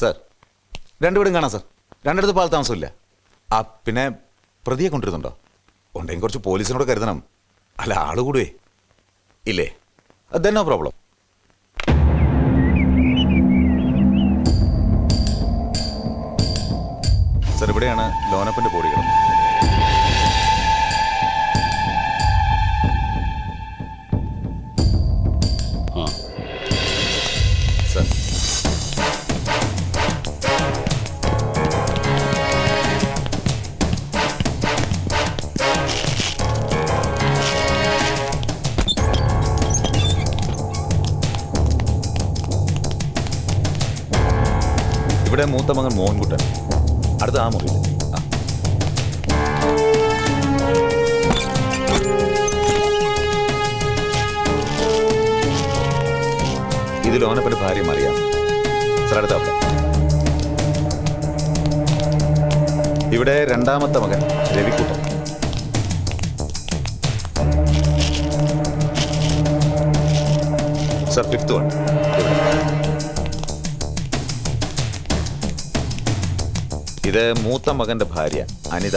Sir രണ്ടുപേരും കാണാം sir. രണ്ടിടത്ത് പാൽ താമസമില്ല. ആ പിന്നെ പ്രതിയെ കൊണ്ടിരുന്നുണ്ടോ ഉണ്ടെങ്കിൽ കുറച്ച് പോലീസിനോട് കരുതണം. അല്ല ആൾ കൂടുവേ. ഇല്ലേ? ദെൻ നോ പ്രോബ്ലം സർ ഇവിടെയാണ് ലോനപ്പന്റെ ബോഡി കിടന്നത് ഇവിടെ മൂത്ത മകൻ മോഹൻകുട്ടൻ. അടുത്ത ആ മുറിയിൽ. ഇതിൽ ഓനപ്പന്റെ ഭാര്യ മറിയാം. സർ അടുത്ത ഇവിടെ രണ്ടാമത്തെ മകൻ രവിക്കുട്ടൻ. സർ ഫിഫ്ത്ത് വൺ ഇത് മൂത്ത മകന്റെ ഭാര്യ അനിത.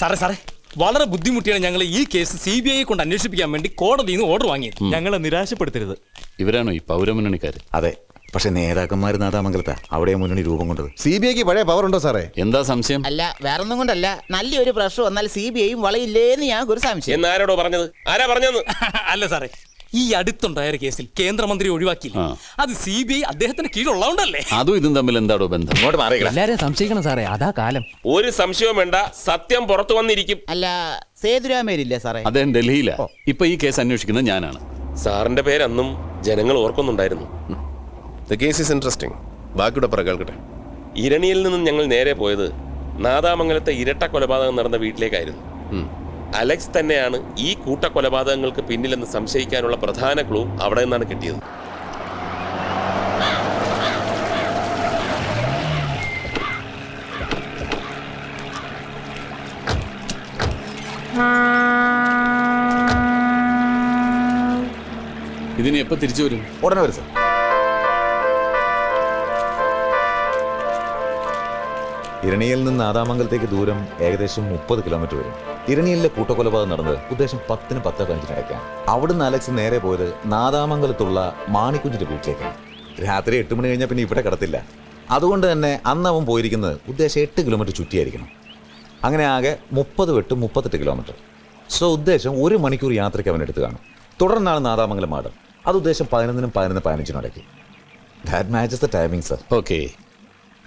സാറേ സാറേ. വളരെ ബുദ്ധിമുട്ടിയാണ് ഞങ്ങൾ ഈ കേസ് സി ബി ഐ കൊണ്ട് അന്വേഷിപ്പിക്കാൻ വേണ്ടി കോടതിയിൽ നിന്ന് ഓർഡർ വാങ്ങിയത്. ഞങ്ങളെ നിരാശപ്പെടുത്തരുത്. ഇവരാണോ ഈ പൗരമുന്നണിക്കാർ അതെ. പക്ഷെ നേതാക്കന്മാർ നാദാമംഗലത്താ. അവിടെ മുന്നണി രൂപം കൊണ്ടത്. സി ബി ഐക്ക് പഴയ പവർ ഉണ്ടോ സാറേ? എന്താ സംശയം? അല്ല വേറെ ഒന്നും കൊണ്ടല്ല. നല്ലൊരു പ്രശ്നം വന്നാൽ സി ബി ഐയും വളയില്ലേന്ന് ഞാൻ ഒരു സംശയം. എന്നാരോടോ പറഞ്ഞത്? ആരാ പറഞ്ഞത് അല്ല സാറേ. ഈ അടുത്തുണ്ടായ ഒരു കേസിൽ കേന്ദ്രമന്ത്രി ഒഴിവാക്കിയില്ല? അത് സി ബി ഐ അദ്ദേഹത്തിന് കീഴുള്ളതുകൊണ്ടല്ലേ അതും ഇതും തമ്മിൽ എന്താടോ ബന്ധം? ഇങ്ങോട്ട് സംശയിക്കണം സാറേ അതാ കാലം. ഒരു സംശയവും വേണ്ട സത്യം പുറത്തു വന്നിരിക്കും. അല്ല സേതുരാമേരില്ലേ സാറേ? അദ്ദേഹം ഡൽഹിയിലാ. ഇപ്പൊ ഈ കേസ് അന്വേഷിക്കുന്നത് ഞാനാണ്. സാറിന്റെ പേര് അന്നും ജനങ്ങൾ ഓർക്കുന്നുണ്ടായിരുന്നു. ദ കേസ് ഈസ് ഇൻട്രസ്റ്റിംഗ് ബാക്കിയുടെ പറ കേൾക്കട്ടെ. ഇരണിയിൽ നിന്നും ഞങ്ങൾ നേരെ പോയത് നാദാമംഗലത്തെ ഇരട്ട കൊലപാതകം നടന്ന വീട്ടിലേക്കായിരുന്നു. അലക്സ് തന്നെയാണ് ഈ കൂട്ട കൊലപാതകങ്ങൾക്ക് പിന്നിലെന്ന് സംശയിക്കാനുള്ള പ്രധാന ക്ലൂ അവിടെ നിന്നാണ് കിട്ടിയത്. ഇതിന് എപ്പോ തിരിച്ചു വരും? ഉടനെ വരും സർ. ഇരണിയിൽ നിന്ന് ആദാമംഗലത്തേക്ക് ദൂരം ഏകദേശം മുപ്പത് കിലോമീറ്റർ വരും. ഇരണിയിലെ കൂട്ടക്കൊലപാതകം നടന്നത് ഉദ്ദേശം പത്തിന് പത്ത് പതിനഞ്ചിനിടയ്ക്കാണ് അവിടുന്ന് അലക്സ് നേരെ പോയത് നാദാമംഗലത്തുള്ള മാണിക്കുഞ്ഞിന്റെ വീട്ടിലേക്കാണ്. രാത്രി എട്ട് മണി കഴിഞ്ഞാൽ പിന്നെ ഇവിടെ കിടത്തില്ല. അതുകൊണ്ട് തന്നെ അന്ന് അവൻ പോയിരിക്കുന്നത് ഉദ്ദേശം എട്ട് കിലോമീറ്റർ ചുറ്റിയായിരിക്കണം. അങ്ങനെ ആകെ മുപ്പത് വെട്ട് മുപ്പത്തെട്ട് കിലോമീറ്റർ സോ ഉദ്ദേശം ഒരു മണിക്കൂർ യാത്രയ്ക്ക് അവൻ എടുത്തു കാണും. തുടർന്നാണ് നാദാമംഗലം മാടം അത് ഉദ്ദേശം പതിനൊന്നിനും പതിനൊന്ന് പതിനഞ്ചിനും ഇടയ്ക്ക്. That matches the timing sir okay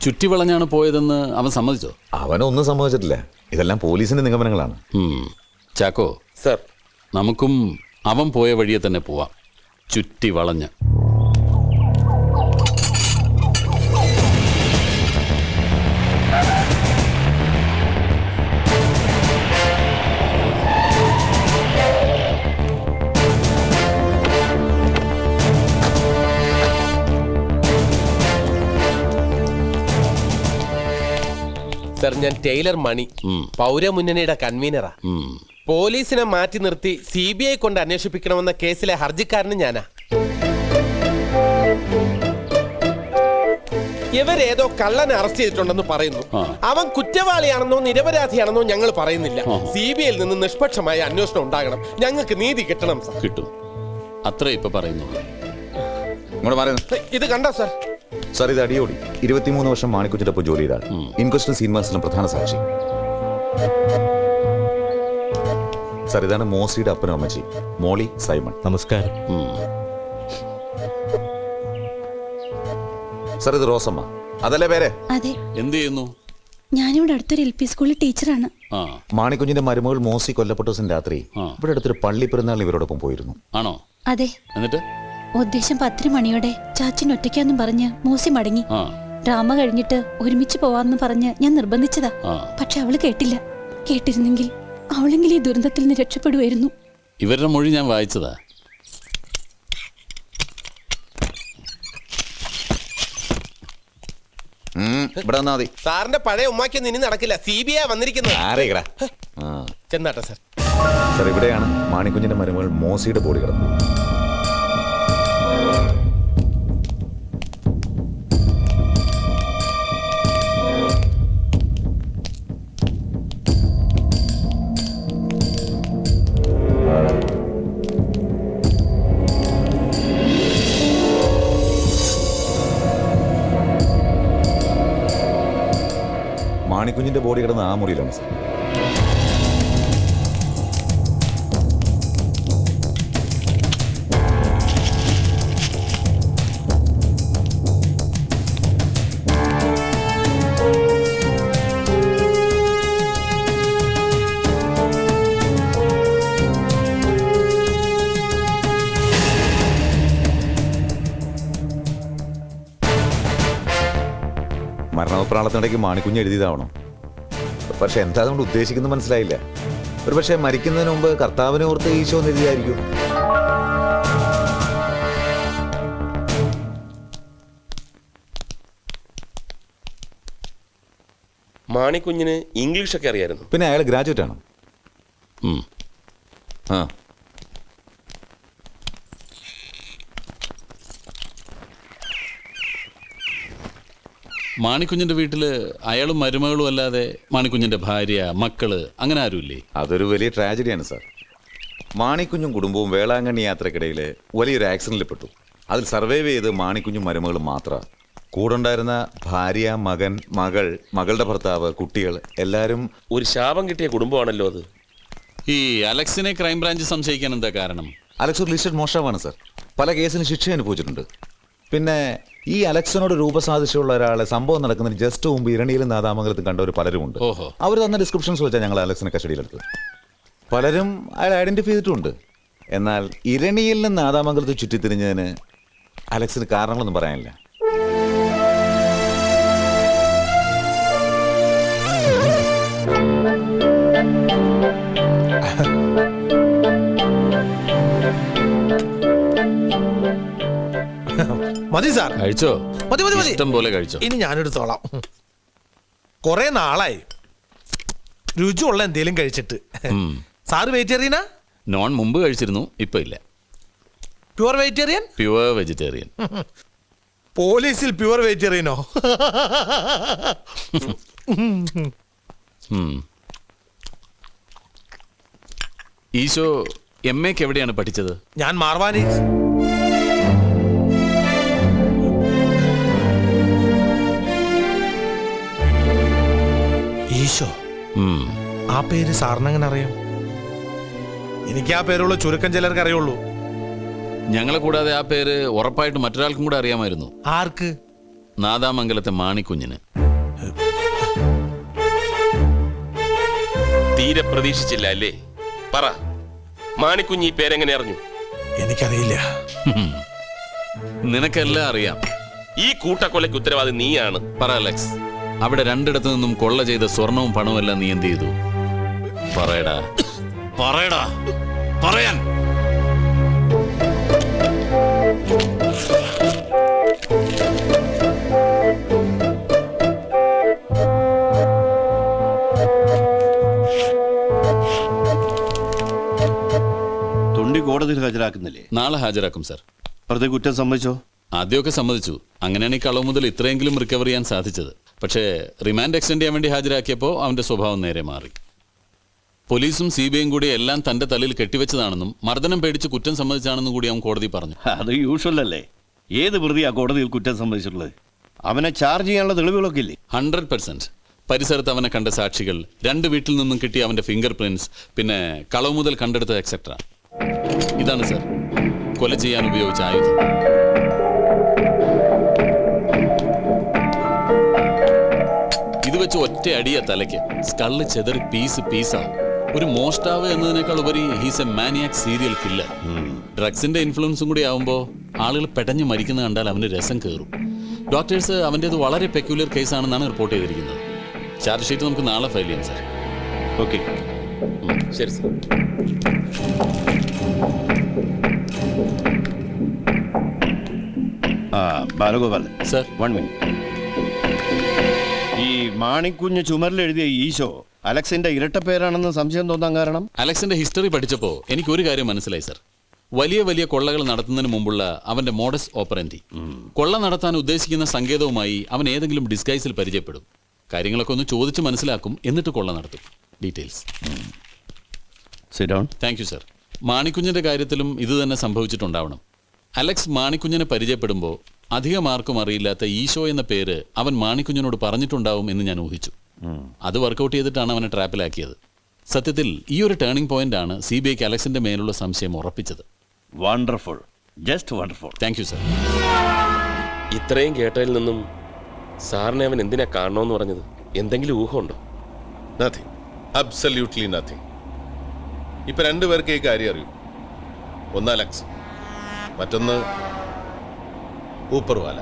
ചുറ്റിവളഞ്ഞാണ് പോയതെന്ന് അവൻ സമ്മതിച്ചോ? അവനൊന്നും സമ്മതിച്ചിട്ടില്ല. ഇതെല്ലാം പോലീസിന്റെ നിഗമനങ്ങളാണ്. ഉം. ചാക്കോ സർ. നമുക്കും അവൻ പോയ വഴിയെ തന്നെ പോവാം. ചുറ്റി വളഞ്ഞ് സർ ഞാൻ ടൈലർ മണി. പൗരമുന്നണിയുടെ കൺവീനറാ പോലീസിനെ മാറ്റി നിർത്തി സി ബി ഐ കൊണ്ട് അന്വേഷിപ്പിക്കണമെന്ന കേസിലെ ഹർജിക്കാരന് ഞാനാ. ഇവരേതോ കള്ളനെ അറസ്റ്റ് ചെയ്തിട്ടുണ്ടെന്ന് പറയുന്നു. അവൻ കുറ്റവാളിയാണെന്നോ നിരപരാധിയാണെന്നോ ഞങ്ങൾ പറയുന്നില്ല. സി ബി ഐയിൽ നിന്ന് നിഷ്പക്ഷമായ അന്വേഷണം ഉണ്ടാകണം. ഞങ്ങൾക്ക് നീതി കിട്ടണം സർ കിട്ടും. അത്രേ ഇപ്പൊ പറയുന്നുള്ളൂ. പറയുന്നു ഇത് കണ്ടോ സർ സാർ ഇത് അടിയോടി. ഇരുപത്തിമൂന്ന് വർഷം മാണിക്കുറ്റിന്റെ ഒപ്പം ജോലി ചെയ്താൽ ഇൻക്വസ്റ്റും സീൻമാസിലും പ്രധാന സാക്ഷി. സാർ ഇതാണ് മോസിയുടെ അപ്പനും അമ്മച്ചി മോളി സൈമൺ. നമസ്കാരം. സാർ ഇത് റോസമ്മ. അതല്ലേ പേരെ? അതെ. എന്ത് ചെയ്യുന്നു? ഞാനിവിടെ അടുത്തൊരു എൽ പി സ്കൂളിൽ ടീച്ചറാണ്. ആ. മാണിക്കുഞ്ഞിന്റെ മരുമകൾ മോസി കൊല്ലപ്പെട്ട ദിവസം രാത്രി. ഇവിടെ അടുത്തൊരു പള്ളി പെരുന്നാളിന് ഇവരോടൊപ്പം പോയിരുന്നു. ആണോ? അതെ. എന്നിട്ട്? ഉദ്ദേശം പത്തിന് മണിയോടെ ചാച്ചൻ ഒറ്റയ്ക്കാന്നും പറഞ്ഞ് മൂസി മടങ്ങി. ആ. ഡ്രാമ കഴിഞ്ഞിട്ട് ഒരുമിച്ച് പോവാന്ന് പറഞ്ഞ് ഞാൻ നിർബന്ധിച്ചതാ. പക്ഷെ അവൾ കേട്ടില്ല. കേട്ടിരുന്നെങ്കിൽ അവളെങ്കിൽ ഈ ദുരന്തത്തിൽ നിന്ന് രക്ഷപ്പെടുവായിരുന്നു. ഇവരുടെ മൊഴി ഞാൻ വായിച്ചതാ. ഉം, ഇവിടെ വന്നാ മതി. സാറിന്റെ പഴയ ഉമ്മാക്കൊന്നും ഇനി നടക്കില്ല. സി ബി ഐ വന്നിരിക്കുന്നത്. ആരേക്കടാ ആ. ചെന്നാട്ടെ സാർ. സാർ ഇവിടെയാണ് മാണിക്കുഞ്ഞിന്റെ മരുമകൾ മോസിയുടെ ബോഡി കിടന്നത് മാണിക്കുഞ്ഞിന്റെ ബോഡി കിടന്ന ആ മുറിയിലാണ് സാർ. മരണപ്രാളത്തിനിടയ്ക്ക് മാണിക്കുഞ്ഞ് എഴുതിയതാവണം. പക്ഷെ എന്താ അതുകൊണ്ട് ഉദ്ദേശിക്കുന്നത് മനസ്സിലായില്ല. ഒരു പക്ഷേ മരിക്കുന്നതിന് മുമ്പ് കർത്താവിനെ ഓർത്ത് ഈശോ എന്ന് എഴുതിയായിരിക്കും. മാണിക്കുഞ്ഞിന് ഇംഗ്ലീഷൊക്കെ അറിയായിരുന്നു. പിന്നെ അയാൾ ഗ്രാജുവേറ്റ് ആണ് ആ. മാണിക്കുഞ്ഞിന്റെ വീട്ടിൽ അയാളും മരുമകളും അല്ലാതെ മാണിക്കുഞ്ഞിന്റെ ഭാര്യ മക്കൾ അങ്ങനെ ആരുമില്ലേ? അതൊരു വലിയ ട്രാജഡിയാണ് സാർ. മാണിക്കുഞ്ഞും കുടുംബവും വേളാങ്കണ്ണി യാത്രക്കിടയിൽ വലിയൊരു ആക്സിഡന്റിൽ പെട്ടു. അതിൽ സർവൈവ് ചെയ്ത് മാണിക്കുഞ്ഞും മരുമകളും മാത്രമാണ് കൂടെ ഉണ്ടായിരുന്ന ഭാര്യ മകൻ മകൾ മകളുടെ ഭർത്താവ് കുട്ടികൾ എല്ലാവരും ഒരു ശാപം കിട്ടിയ കുടുംബമാണല്ലോ അത്. ഈ അലക്സിനെ ക്രൈംബ്രാഞ്ച് സംശയിക്കാൻ എന്താ കാരണം? അലക്സ് ഒരു ലിസ്റ്റഡ് മോഷ്ടാവാണ് സാർ. പല കേസിലും ശിക്ഷ അനുഭവിച്ചിട്ടുണ്ട്. പിന്നെ ഈ അലക്സനോട് രൂപസാദൃശ്യമുള്ള ഒരാളെ സംഭവം നടക്കുന്നതിന് ജസ്റ്റ് മുമ്പ് ഇരണിയിലും നാദാമംഗലത്തും കണ്ടവർ പലരുമുണ്ട്. ഓഹോ. അവർ തന്ന ഡിസ്ക്രിപ്ഷൻസ് വെച്ചാൽ ഞങ്ങൾ അലക്സിനെ കസ്റ്റഡിയിലെടുത്തത്. പലരും അയാൾ ഐഡന്റിഫൈ ചെയ്തിട്ടുണ്ട്. എന്നാൽ ഇരണിയിൽ നിന്ന് നാദാമംഗലത്ത് ചുറ്റിത്തിരിഞ്ഞതിന് അലക്സിന് കാരണങ്ങളൊന്നും പറയാനില്ല. മതി സാർ. കഴിച്ചോ? മതി മതി മതി. ഇഷ്ടം പോലെ കഴിച്ചോ? ഇനി ഞാനെടുത്തോളാം കുറെ നാളായി. രുചിയുള്ള എന്തേലും കഴിച്ചിട്ട്. ഉം. സാറ് വെജിറ്റേറിയനാ? നോൺ മുമ്പ് കഴിച്ചിരുന്നു ഇപ്പൊ ഇല്ല. Pure vegetarian? Pure vegetarian. പോലീസിൽ പ്യുവർ വെജിറ്റേറിയനോ? ഉം. ഈശോ എം എക്ക് എവിടെയാണ് പഠിച്ചത്? ഞാൻ മാർവാനി ഈശോ. ഉം. ആ പേര് സാറിനെങ്ങനെ അറിയാം? എനിക്ക് ആ പേരുള്ള ചുരുക്കം ചിലർക്ക് അറിയുള്ളൂ. ഞങ്ങളെ കൂടാതെ ആ പേര് ഉറപ്പായിട്ട് മറ്റൊരാൾക്കും കൂടെ അറിയാമായിരുന്നു. ആർക്ക്? നാദാമംഗലത്തെ മാണിക്കുഞ്ഞിന്. തീരെ പ്രതീക്ഷിച്ചില്ല അല്ലേ? പറ മാണിക്കുഞ്ഞ് ഈ പേരെങ്ങനെ അറിഞ്ഞു? എനിക്കറിയില്ല. നിനക്കെല്ലാം അറിയാം. ഈ കൂട്ടക്കൊലയ്ക്ക് ഉത്തരവാദി നീയാണ്. പറ അലക്സ്. അവിടെ രണ്ടിടത്തു നിന്നും കൊള്ള ചെയ്ത സ്വർണവും പണവും എല്ലാം നീ എന്ത് ചെയ്തു? പറയടാ. പറയടാ. പറയാൻ. തൊണ്ടി കോടതിയിൽ ഹാജരാക്കുന്നില്ലേ? നാളെ ഹാജരാക്കും സർ. പ്രതി കുറ്റം സമ്മതിച്ചോ? ആദ്യമൊക്കെ സമ്മതിച്ചു. അങ്ങനെയാണ് ഈ കളവ് മുതൽ ഇത്രയെങ്കിലും റിക്കവർ ചെയ്യാൻ സാധിച്ചത്. പക്ഷേ റിമാൻഡ് എക്സ്റ്റെൻഡ് ചെയ്യാൻ വേണ്ടി ഹാജരാക്കിയപ്പോൾ അവന്റെ സ്വഭാവം നേരെ മാറി. പോലീസും സി ബി ഐയും കൂടി എല്ലാം തന്റെ തലയിൽ കെട്ടിവെച്ചതാണെന്നും മർദ്ദനം പേടിച്ച് കുറ്റം സമ്മതിച്ചാണെന്നും കൂടി അവൻ കോടതി പറഞ്ഞു. അത് യൂഷ്വൽ അല്ലേ? ഏത് പ്രതിയാ കോടതിയിൽ കുറ്റം സമ്മതിച്ചിട്ടുള്ളത്? അവനെ ചാർജ് ചെയ്യാനുള്ള തെളിവുകളൊക്കെ ഇല്ലേ? ഹൺഡ്രഡ് പെർസെന്റ് പരിസരത്ത് അവനെ കണ്ട സാക്ഷികൾ രണ്ട് വീട്ടിൽ നിന്നും കിട്ടിയ അവന്റെ ഫിംഗർ പ്രിന്റ്സ് പിന്നെ കളവ് മുതൽ കണ്ടെടുത്ത എക്സെട്ര ഇതാണ് സർ കൊല ചെയ്യാൻ ഉപയോഗിച്ച ആയുധം. വെച്ച് ഒറ്റയടിയ തലയ്ക്ക്. സ്കള്ള് ചെതറി പീസ് പീസാണ്. ഒരു മോഷ്ടാവ് എന്നതിനേക്കാൾ ഉപരി he's a maniac serial killer ഡ്രഗ്സിന്റെ ഇൻഫ്ലുവൻസും കൂടി ആവുമ്പോൾ ആളുകൾ പെടഞ്ഞു മരിക്കുന്നത് കണ്ടാൽ അവന് രസം കയറും ഡോക്ടേഴ്സ് അവന്റേത് വളരെ പെക്യുലർ കേസാണെന്നാണ് റിപ്പോർട്ട് ചെയ്തിരിക്കുന്നത്. ചാർജ് ഷീറ്റ് നമുക്ക് നാളെ ഫയൽ ചെയ്യാം സാർ ഓക്കെ ശരി sir Balagopal. Sir one minute Manikunju ചുമരിലെഴുതിയ Eesho അലക്സിന്റെ ഇരട്ട പേരാണെന്ന് സംശയം തോന്നാൻ കാരണം? അലക്സിന്റെ ഹിസ്റ്ററി പഠിച്ചപ്പോൾ എനിക്ക് ഒരു കാര്യം മനസ്സിലായി സർ. വലിയ വലിയ കൊള്ളകൾ നടത്തുന്നതിന് മുമ്പുള്ള അവന്റെ മോഡസ് ഓപ്പറന്റി. കൊള്ള നടത്താൻ ഉദ്ദേശിക്കുന്ന സങ്കേതവുമായി അവൻ ഏതെങ്കിലും ഡിസ്ഗൈസിൽ പരിചയപ്പെടും. കാര്യങ്ങളൊക്കെ ഒന്ന് ചോദിച്ച് മനസ്സിലാക്കും എന്നിട്ട് കൊള്ള നടത്തും. ഡീറ്റെയിൽസ് താങ്ക് യു സർ മാണിക്കുഞ്ഞിന്റെ കാര്യത്തിലും ഇത് തന്നെ സംഭവിച്ചിട്ടുണ്ടാവണം. അലക്സ് മാണിക്കുഞ്ഞിനെ പരിചയപ്പെടുമ്പോൾ അധികം ആർക്കും അറിയില്ലാത്ത ഈശോ എന്ന പേര് അവൻ മാണിക്കുഞ്ഞിനോട് പറഞ്ഞിട്ടുണ്ടാവും എന്ന് ഞാൻ ഊഹിച്ചു. അത് വർക്കൗട്ട് ചെയ്തിട്ടാണ് അവനെ ട്രാപ്പിലാക്കിയത്. സത്യത്തിൽ ഈ ഒരു ടേണിംഗ് പോയിന്റ് ആണ് സി ബി ഐക്ക് അലക്സിന്റെ മേലുള്ള സംശയം ഉറപ്പിച്ചത്. Wonderful just wonderful thank you sir ഇത്രയും കേട്ടതിൽ നിന്നും സാറിനെ അവൻ എന്തിനാ കാണണമെന്ന് പറഞ്ഞത്? എന്തെങ്കിലും ഊഹമുണ്ടോ? നത്തിങ് അബ്സല്യൂട്ട്ലി നത്തിങ് ഇപ്പൊ രണ്ടുപേർക്ക് ഈ കാര്യം അറിയൂ. ഒന്ന് അലക്സ് മറ്റൊന്ന് ऊपर वाला